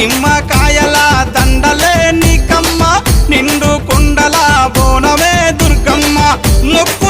నిమ్మకాయల దండలే నీకమ్మ నిండు కుండల బోనమే దుర్గమ్మ. ముక్కు